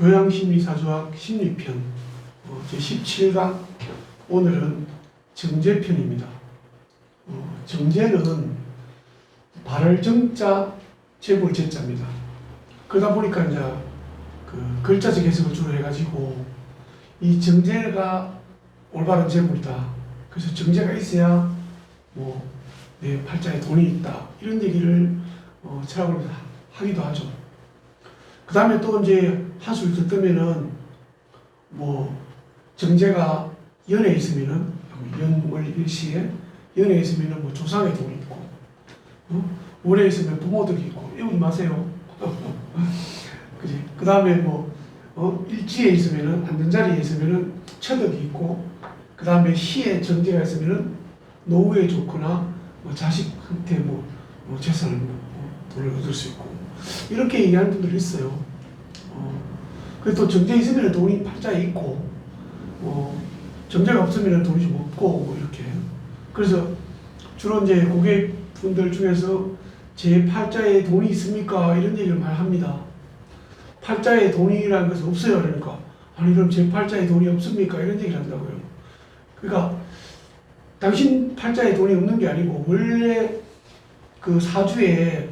교양심리사조학 심리편 어, 제17강 오늘은 정제편입니다. 어, 정제는 발을 정자 제볼 제자입니다. 그러다 보니까 이제 그 글자적 해석을 주로 해가지고 이 정제가 올바른 제물이다. 그래서 정제가 있어야 뭐 내 팔자에 돈이 있다 이런 얘기를 어, 철학으로 하기도 하죠. 그 다음에 또 이제 더 뜨면은 뭐 정제가 연에 있으면은 연월 일시에 연에 있으면은 뭐 조상의 돈이 있고 어? 월에 있으면 부모들이 있고 이러지 마세요. 그 다음에 뭐 어? 일지에 있으면은 앉는 자리에 있으면은 처덕이 있고 그 다음에 시에 정제가 있으면은 노후에 좋거나 뭐 자식한테 뭐, 뭐 재산을 뭐, 뭐 돈을 얻을 수 있고 이렇게 얘기하는 분들이 있어요. 어, 그래서 또 정제 있으면 돈이 팔자에 있고 어, 정제가 없으면 돈이 좀 없고 뭐 이렇게 그래서 주로 이제 고객분들 중에서 제 팔자에 돈이 있습니까 이런 얘기를 많이 합니다. 팔자에 돈이라는 것은 없어요 그러니까 아니 그럼 제 팔자에 돈이 없습니까 이런 얘기를 한다고요. 그러니까 당신 팔자에 돈이 없는 게 아니고 원래 그 사주에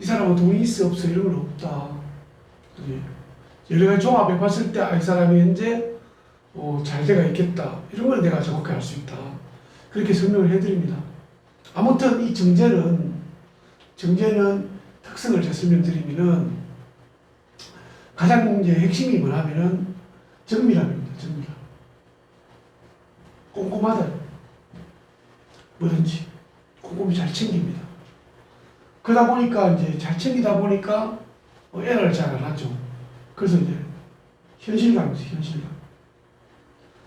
이 사람은 돈이 있어 없어 이런 건 없다. 그지? 여러 가지 종합해 봤을 때 아, 이 사람이 현재 어, 잘 돼가 있겠다. 이런 걸 내가 정확히 알 수 있다. 그렇게 설명을 해드립니다. 아무튼 이 정제는 정제는 특성을 제가 설명드리면은 가장 이제 핵심이 뭐냐면은 정밀함입니다. 정밀함. 꼼꼼하다. 뭐든지 꼼꼼히 잘 챙깁니다. 그러다 보니까 이제 잘 챙기다 보니까 어, 에러를 잘 안 하죠. 그래서 이제 현실감이죠, 현실감.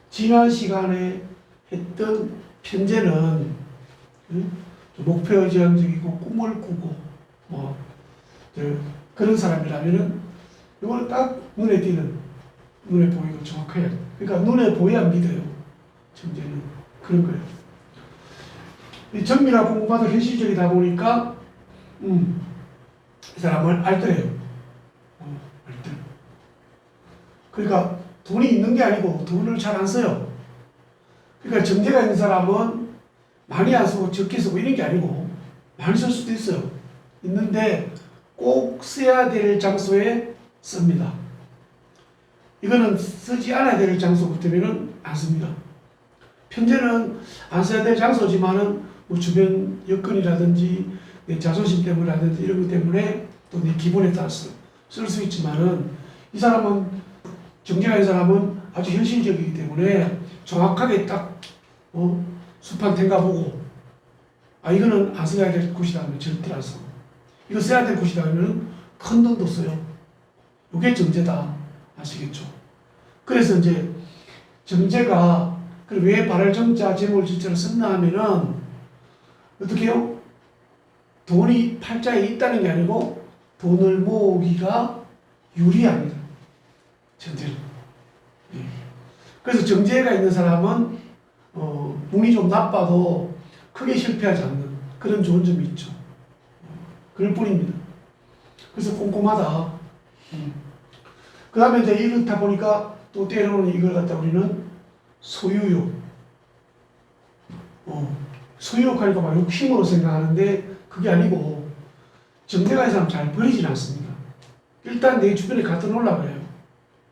지난 시간에 했던 편제는 응? 목표 지향적이고 꿈을 꾸고 뭐 그런 사람이라면은 이걸 딱 눈에 띄는 눈에 보이고 정확해야 돼. 그러니까 눈에 보여야 믿어요. 정제는 그런 거예요. 이 정밀하고 공부도 현실적이다 보니까 음, 이 사람을 알더래요. 어, 알더. 그러니까 돈이 있는 게 아니고 돈을 잘 안 써요. 그러니까 정제가 있는 사람은 많이 안 쓰고 적게 쓰고 이런 게 아니고 많이 쓸 수도 있어요. 있는데 꼭 써야 될 장소에 씁니다. 이거는 쓰지 않아야 될 장소 같으면은 안 씁니다. 편제는 안 써야 될 장소지만은 뭐 주변 여건이라든지 내 자존심 때문이라든지 이런 것 때문에 또 내 기분에 따라서 쓸 수 있지만은 이 사람은 정제가 있는 사람은 아주 현실적이기 때문에 정확하게 딱 어, 수판 탱가 보고 아 이거는 안 써야 될 곳이다 하면 절대 안 써. 이거 써야 될 곳이다 하면 큰 돈도 써요. 이게 정제다 아시겠죠? 그래서 이제 정제가 그왜 발을 정자 재물 지자를 썼나 하면은 어떻게 해요? 돈이 팔자에 있다는 게 아니고 돈을 모으기가 유리합니다. 정제는. 예. 그래서 정제가 있는 사람은 어, 운이 좀 나빠도 크게 실패하지 않는 그런 좋은 점이 있죠. 그럴 뿐입니다. 그래서 꼼꼼하다. 그 다음에 이제 이렇다 보니까 또 때로는 이걸 갖다 우리는 소유욕. 어, 소유욕하니까 막 욕심으로 생각하는데 그게 아니고 있는 사람 잘 버리진 않습니다. 일단 내 주변에 갖다 놓으려 그래요.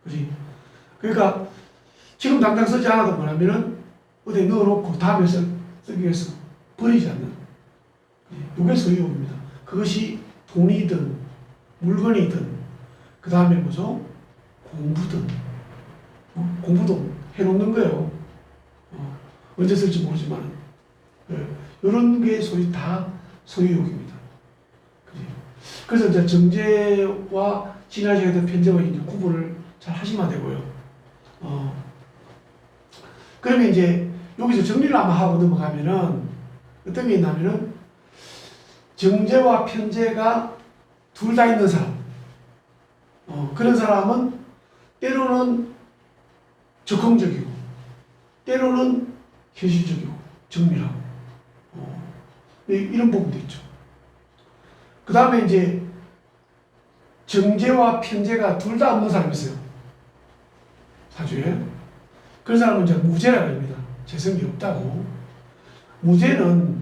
그지? 그러니까 지금 당장 쓰지 않아도 뭐냐면은 어디 넣어놓고 다음에 쓰, 쓰기 위해서 버리지 않는. 이게 소유욕입니다. 그것이 돈이든 물건이든 그 다음에 뭐죠? 공부든 어? 공부도 해놓는 거예요. 어, 언제 쓸지 모르지만 이런 게 소위 다 소유욕입니다. 그래서 이제 정제와 진화제에 대한 편제와 이제 구분을 잘 하시면 되고요. 어, 그러면 이제 여기서 정리를 한번 하고 넘어가면은 어떤 게 있냐면은 정제와 편제가 둘 다 있는 사람. 어, 그런 사람은 때로는 적극적이고, 때로는 현실적이고, 정밀하고, 어, 이- 이런 부분도 있죠. 그 다음에 이제 정제와 편제가 둘 다 없는 사람이 있어요. 사주에. 그런 사람은 이제 무죄라고 합니다. 재성이 없다고. 무죄는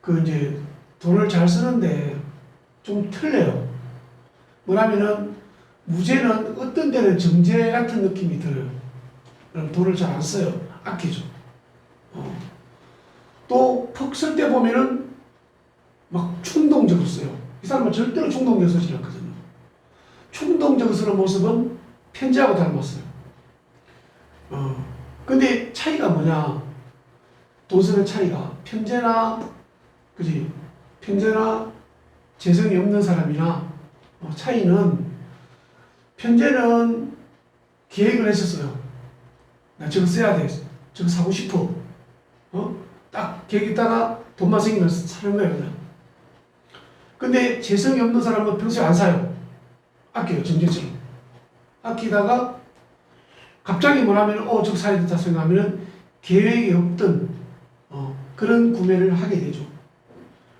그 이제 돈을 잘 쓰는데 좀 틀려요. 뭐냐면은 무죄는 어떤 데는 정제 같은 느낌이 들어요. 돈을 잘 안 써요. 아끼죠. 어. 또퍽 쓸때 보면은 막 충동적으로 써요. 이 사람은 절대로 충동적으로 쓰지 않거든요. 충동적으로 쓰는 모습은 편지하고 닮았어요. 어. 근데 차이가 뭐냐? 돈 쓰는 차이가 편제나 그지 편제나 재성이 없는 사람이나 어, 차이는 편제는 계획을 했었어요. 나 저거 써야 돼. 저거 사고 싶어. 어? 딱 계획 있다가 돈만 생기면 사는 거예요, 그냥. 근데 재성이 없는 사람은 평소에 안 사요. 아껴요, 정제처럼. 아끼다가 갑자기 뭐라면, 어, 저거 사야 된다 생각하면은 계획이 없던 어, 그런 구매를 하게 되죠.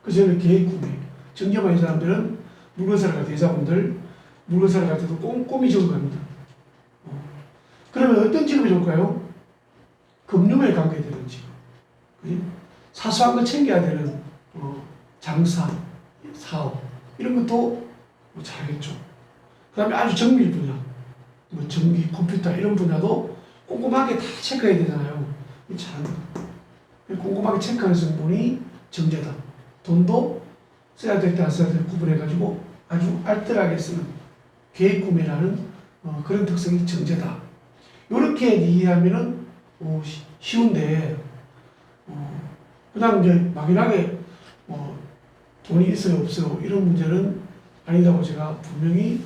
그래서 저는 계획 구매. 정제만인 사람들은 물건 사러 갈 때, 여자분들 물건 사러 갈 때도 꼼꼼히 적어갑니다. 어. 그러면 어떤 직업이 좋을까요? 금융에 관계되는 직업. 사소한 거 챙겨야 되는 어, 장사, 사업 이런 것도 뭐 잘하겠죠. 그 다음에 아주 정밀 분야, 뭐 전기, 컴퓨터 이런 분야도 꼼꼼하게 다 체크해야 되잖아요. 잘합니다. 꼼꼼하게 체크하는 성분이 정제다. 돈도 써야 될 때 안 써야 될때 구분해가지고 아주 알뜰하게 쓰는 계획 구매라는 어, 그런 특성이 정제다. 이렇게 이해하면은 어, 시- 쉬운데 어, 그 다음 이제 막연하게 뭐 돈이 있어요 없어요 이런 문제는 아니다고 제가 분명히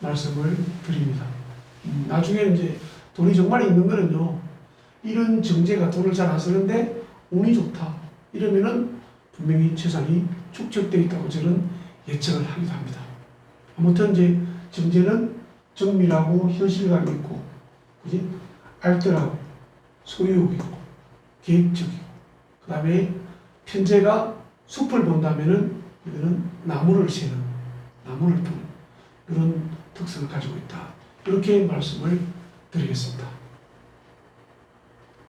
말씀을 드립니다. 음, 나중에 이제 돈이 정말 있는 거는요 이런 정제가 돈을 잘 안 쓰는데 운이 좋다 이러면은 분명히 재산이 축적되어 있다고 저는 예측을 하기도 합니다. 아무튼 이제 정제는 정밀하고 현실감 있고 그지 알뜰하고 소유욕 있고 계획적이고 그 다음에 편제가 숲을 본다면은 이거는 나무를 세는 나무를 푸는 그런 특성을 가지고 있다 이렇게 말씀을 드리겠습니다.